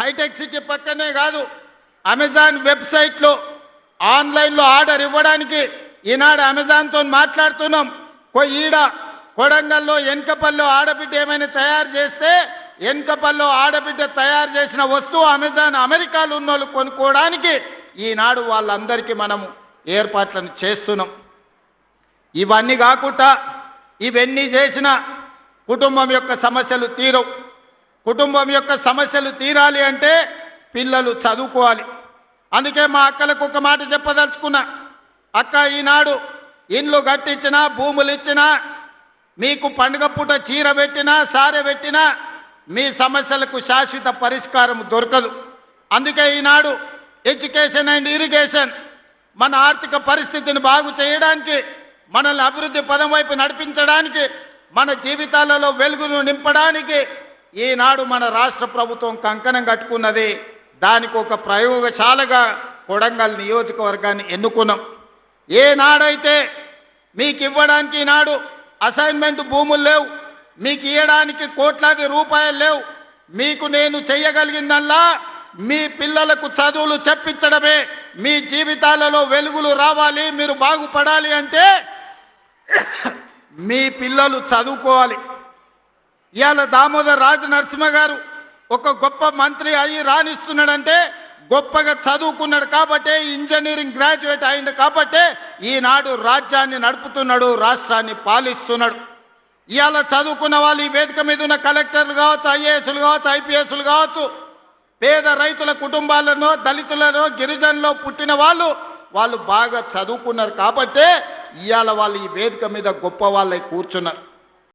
Hitech city పక్కనే కాదు Amazon వెబ్సైట్లో ఆన్లైన్లో ఆర్డర్ ఇవ్వడానికి ఈనాడు అమెజాన్తో మాట్లాడుతున్నాం. కో ఈడ కొడంగల్లో ఎన్కపల్లో ఆడబిడ్డ ఏమైనా తయారు చేస్తే ఎన్కపల్లో ఆడబిడ్డ తయారు చేసిన వస్తువు అమెజాన్ అమెరికాలో ఉన్న వాళ్ళు కొనుక్కోవడానికి ఈనాడు వాళ్ళందరికీ మనము ఏర్పాట్లను చేస్తున్నాం. ఇవన్నీ కాకుండా ఇవన్నీ చేసిన కుటుంబం యొక్క సమస్యలు తీరవు. కుటుంబం యొక్క సమస్యలు తీరాలి అంటే పిల్లలు చదువుకోవాలి. అందుకే మా అక్కలకు ఒక మాట చెప్పదలుచుకున్నా. అక్క ఈనాడు ఇండ్లు కట్టించినా భూములు ఇచ్చినా మీకు పండుగ పూట చీర పెట్టినా సారె పెట్టినా మీ సమస్యలకు శాశ్వత పరిష్కారం దొరకదు. అందుకే ఈనాడు ఎడ్యుకేషన్ అండ్ ఇరిగేషన్ మన ఆర్థిక పరిస్థితిని బాగు చేయడానికి మనల్ని అభివృద్ధి పదం వైపు నడిపించడానికి మన జీవితాలలో వెలుగును నింపడానికి ఈనాడు మన రాష్ట్ర ప్రభుత్వం కంకణం కట్టుకున్నది. దానికి ఒక ప్రయోగశాలగా కొడంగల్ నియోజకవర్గాన్ని ఎన్నుకున్నాం. ఏనాడైతే మీకు ఇవ్వడానికి ఈనాడు అసైన్మెంట్ భూములు లేవు. మీకు ఇవ్వడానికి కోట్లాది రూపాయలు లేవు. మీకు నేను చెయ్యగలిగిందల్లా మీ పిల్లలకు చదువులు చెప్పించడమే. మీ జీవితాలలో వెలుగులు రావాలి మీరు బాగుపడాలి అంటే మీ పిల్లలు చదువుకోవాలి. ఇవాళ దామోదర్ రాజు నరసింహ గారు ఒక గొప్ప మంత్రి అయ్యి రాణిస్తున్నాడంటే గొప్పగా చదువుకున్నాడు కాబట్టే ఇంజనీరింగ్ గ్రాడ్యుయేట్ అయింది కాబట్టే ఈనాడు రాజ్యాన్ని నడుపుతున్నాడు రాష్ట్రాన్ని పాలిస్తున్నాడు. ఇవాళ చదువుకున్న వాళ్ళు ఈ వేదిక మీద ఉన్న కలెక్టర్లు కావచ్చు ఐఏఎస్లు కావచ్చు ఐపీఎస్లు కావచ్చు పేద రైతుల కుటుంబాలను దళితులను గిరిజనులో పుట్టిన వాళ్ళు వాళ్ళు బాగా చదువుకున్నారు కాబట్టే ఇవాళ వాళ్ళు ఈ వేదిక మీద గొప్ప వాళ్ళై కూర్చున్నారు.